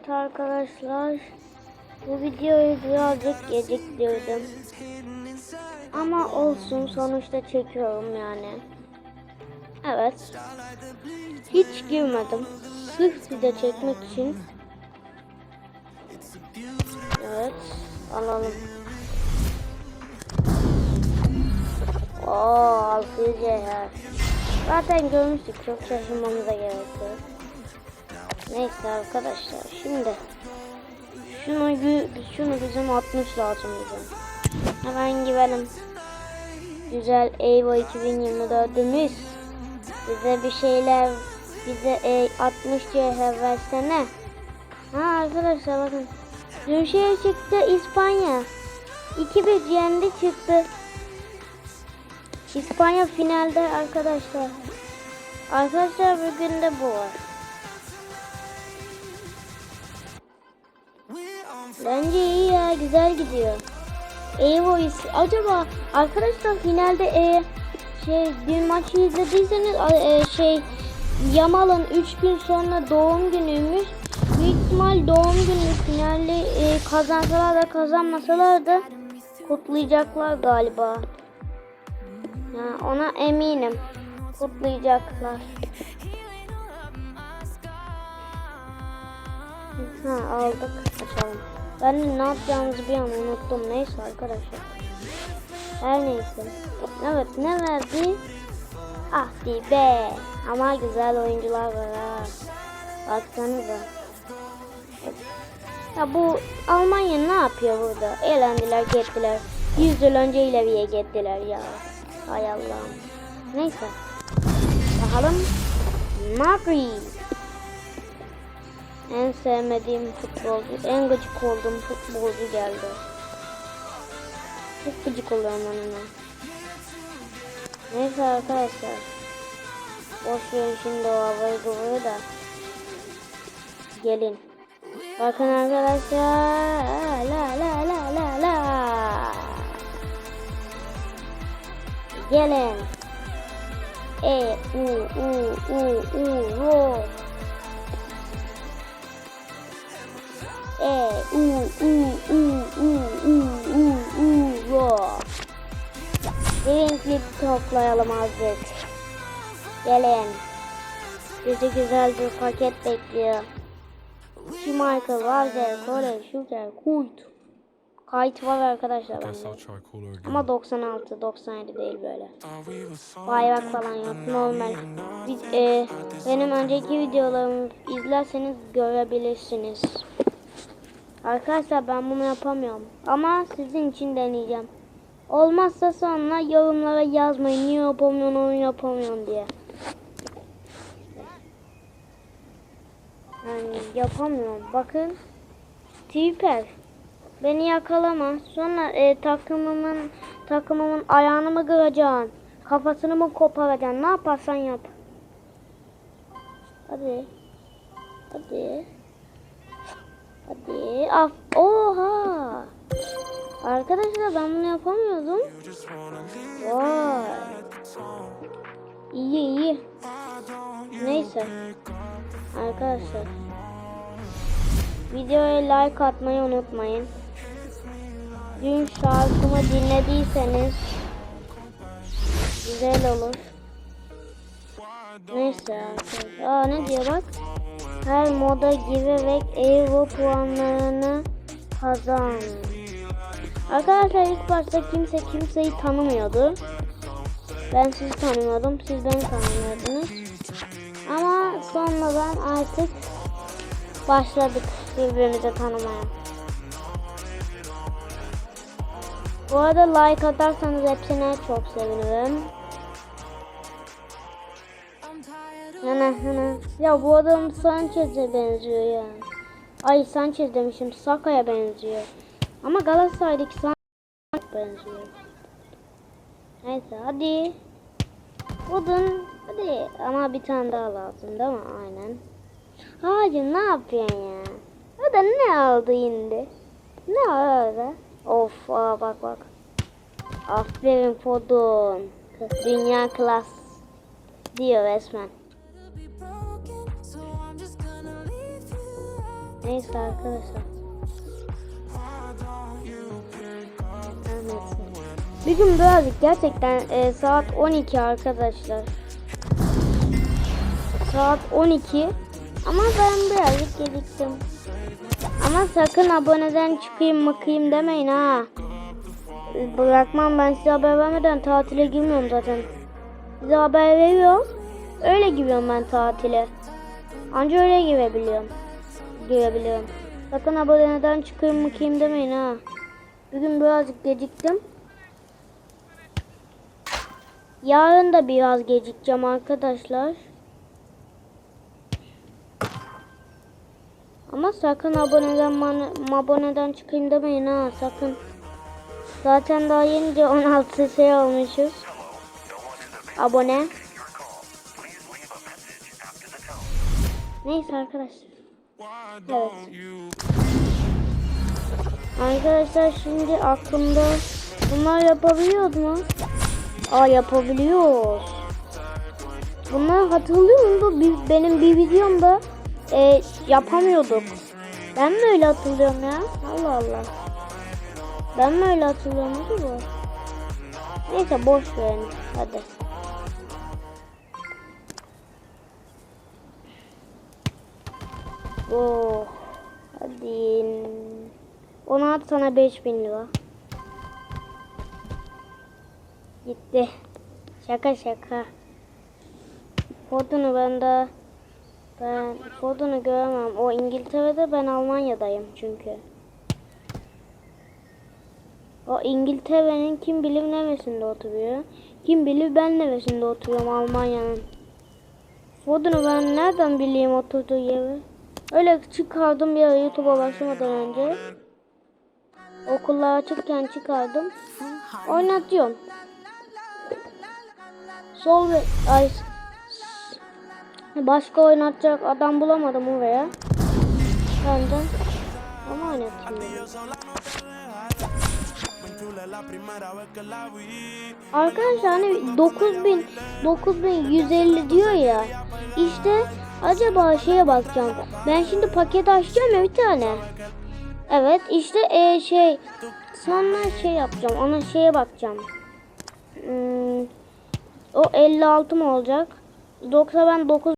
Evet arkadaşlar. Bu videoyu birazcık geciktirdim. Ama olsun sonuçta çekiyorum yani. Evet. Hiç girmedim. Sırf video çekmek için. Evet. Alalım. Oo, altı cevher. Zaten görmüştük. Çok şaşırmamıza gerek yok. Neyse arkadaşlar. Şimdi şunu şunu bizim 60 lazım bizim. Hemen girelim. Güzel Evo 2024'ümüz. Bize bir şeyler bize e, 60 cevher versene. Ha arkadaşlar bakın. Dün şey çıktı İspanya. 2-1 yendi çıktı. İspanya finalde arkadaşlar. Arkadaşlar bugün de bu var. Bence iyi ya güzel gidiyor. Evo is- acaba arkadaşlar finalde e, şey bir maçı izlediyseniz e, şey Yamal'ın 3 gün sonra doğum günüymüş. Büyük ihtimal doğum günü finalde e, kazansalar da kazanmasalar da kutlayacaklar galiba. Ya ona eminim. Kutlayacaklar. Ha aldık. Açalım. Ben ne yapacağımızı bir an unuttum. Neyse arkadaşlar. Her neyse. Evet ne verdi? Ah be. Ama güzel oyuncular var ha. Baksanıza. Ya bu Almanya ne yapıyor burada? Eğlendiler gittiler. 100 yıl önce ileriye gittiler ya. Hay Allah'ım. Neyse. Bakalım. Madrid. En sevmediğim futbolcu, en gıcık olduğum futbolcu geldi. Çok gıcık oluyorum onunla. Neyse arkadaşlar. Boş verin şimdi o havayı kıvırı da. Gelin. Bakın arkadaşlar. La la la la la. Gelin. E u u u u ro. E u u u u u u u ro. Renkli toplayalım azıcık. Gelin. Bizi güzel bir paket bekliyor. Schmeichel, Valder, Kole, Şuker, Kult. Kayıt var arkadaşlar bende. Ama 96, 97 değil böyle. Bayrak falan yok. Normal. Biz, e, benim önceki videolarımı izlerseniz görebilirsiniz. Arkadaşlar ben bunu yapamıyorum. Ama sizin için deneyeceğim. Olmazsa sonra yorumlara yazmayın. Niye yapamıyorsun onu yapamıyorum diye. Yani yapamıyorum. Bakın. Süper. Beni yakalama. Sonra e, takımımın takımımın ayağını mı kıracaksın? Kafasını mı koparacaksın? Ne yaparsan yap. Hadi. Hadi. Hadi. Af. Oha. Arkadaşlar ben bunu yapamıyordum. Vay. İyi iyi. Neyse. Arkadaşlar. Videoya like atmayı unutmayın. Dün şarkımı dinlediyseniz güzel olur. Neyse arkadaşlar. Aa ne diyor bak. Her moda girerek Euro puanlarını kazan. Arkadaşlar ilk başta kimse kimseyi tanımıyordu. Ben sizi tanımıyordum. Siz beni tanımıyordunuz. Ama sonradan artık başladık birbirimizi tanımaya. Bu arada like atarsanız hepsine çok sevinirim. Hana hana. Ya bu adam Sanchez'e benziyor ya. Ay Sanchez demişim. Saka'ya benziyor. Ama Galatasaray'daki Sanchez benziyor. Neyse hadi. Odun hadi ama bir tane daha lazım değil mi? Aynen. Hacı ne yapıyorsun ya? O da ne aldı şimdi? Ne aldı? Of aa, bak bak. Aferin Fodun. Dünya klas diyor resmen. Neyse arkadaşlar. Bir gün birazcık gerçekten e, saat 12 arkadaşlar. Saat 12 ama ben birazcık geciktim. Ama sakın aboneden çıkayım bakayım demeyin ha. Bırakmam ben size haber vermeden tatile girmiyorum zaten. Size haber veriyorum. Öyle giriyorum ben tatile. Anca öyle girebiliyorum. Girebiliyorum. Sakın aboneden çıkayım bakayım demeyin ha. Bugün birazcık geciktim. Yarın da biraz gecikeceğim arkadaşlar. Ama sakın aboneden aboneden çıkayım demeyin ha sakın. Zaten daha yenice 16 şey olmuşuz. Abone. Neyse arkadaşlar. Arkadaşlar şimdi aklımda bunlar yapabiliyoruz mu? Aa yapabiliyoruz. Bunlar hatırlıyor musun? Bir- Benim bir videomda e, yapamıyorduk. Ben mi öyle hatırlıyorum ya? Allah Allah. Ben mi öyle hatırlıyorum acaba? Neyse boş verin. Hadi. Oh. Hadi. Ona at sana 5000 lira. Gitti. Şaka şaka. Ford'unu ben de ben Ford'unu göremem. O İngiltere'de ben Almanya'dayım çünkü. O İngiltere'nin kim bilir neresinde oturuyor. Kim bilir ben neresinde oturuyorum Almanya'nın. Ford'unu ben nereden bileyim oturduğu yeri. Öyle çıkardım ara YouTube'a başlamadan önce. Okullar açıkken çıkardım. Oynatıyorum. Sol ve ay başka oynatacak adam bulamadım oraya. Benden ama oynatayım. Arkadaşlar hani 9000 9150 diyor ya. İşte acaba şeye bakacağım. Ben şimdi paket açacağım ya bir tane. Evet işte e, şey sonra şey yapacağım. Ona şeye bakacağım. Hmm, o 56 mı olacak? Yoksa ben 9